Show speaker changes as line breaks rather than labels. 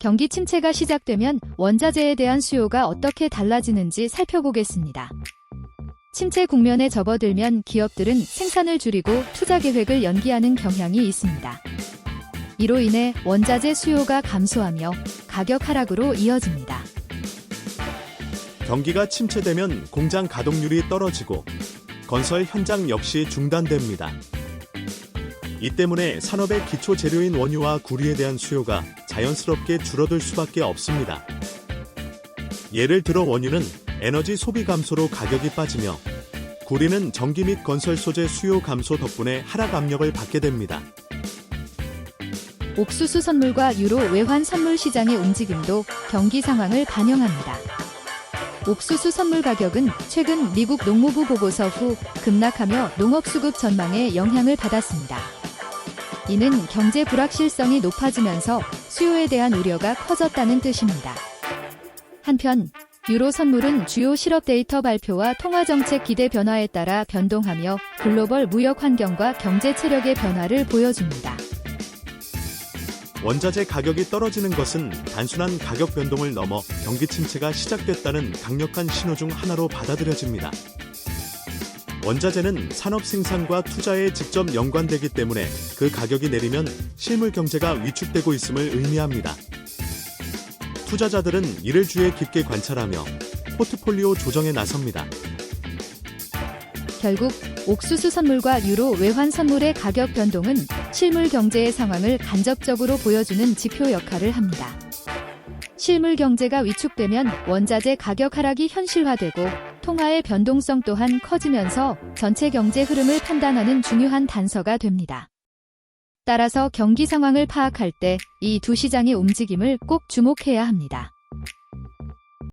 경기 침체가 시작되면 원자재에 대한 수요가 어떻게 달라지는지 살펴보겠습니다. 침체 국면에 접어들면 기업들은 생산을 줄이고 투자 계획을 연기하는 경향이 있습니다. 이로 인해 원자재 수요가 감소하며 가격 하락으로 이어집니다.
경기가 침체되면 공장 가동률이 떨어지고 건설 현장 역시 중단됩니다. 이 때문에 산업의 기초 재료인 원유와 구리에 대한 수요가 자연스럽게 줄어들 수밖에 없습니다. 예를 들어 원유는 에너지 소비 감소로 가격이 빠지며 구리는 전기 및 건설 소재 수요 감소 덕분에 하락 압력을 받게 됩니다.
옥수수 선물과 유로 외환 선물 시장의 움직임도 경기 상황을 반영합니다. 옥수수 선물 가격은 최근 미국 농무부 보고서 후 급락하며 농업 수급 전망에 영향을 받았습니다. 이는 경제 불확실성이 높아지면서 수요에 대한 우려가 커졌다는 뜻입니다. 한편 유로 선물은 주요 실업 데이터 발표와 통화 정책 기대 변화에 따라 변동하며 글로벌 무역 환경과 경제 체력의 변화를 보여줍니다.
원자재 가격이 떨어지는 것은 단순한 가격 변동을 넘어 경기 침체가 시작됐다는 강력한 신호 중 하나로 받아들여집니다. 원자재는 산업 생산과 투자에 직접 연관되기 때문에 그 가격이 내리면 실물 경제가 위축되고 있음을 의미합니다. 투자자들은 이를 주의 깊게 관찰하며 포트폴리오 조정에 나섭니다.
결국 옥수수 선물과 유로 외환 선물의 가격 변동은 실물 경제의 상황을 간접적으로 보여주는 지표 역할을 합니다. 실물 경제가 위축되면 원자재 가격 하락이 현실화되고 통화의 변동성 또한 커지면서 전체 경제 흐름을 판단하는 중요한 단서가 됩니다. 따라서 경기 상황을 파악할 때 이 두 시장의 움직임을 꼭 주목해야 합니다.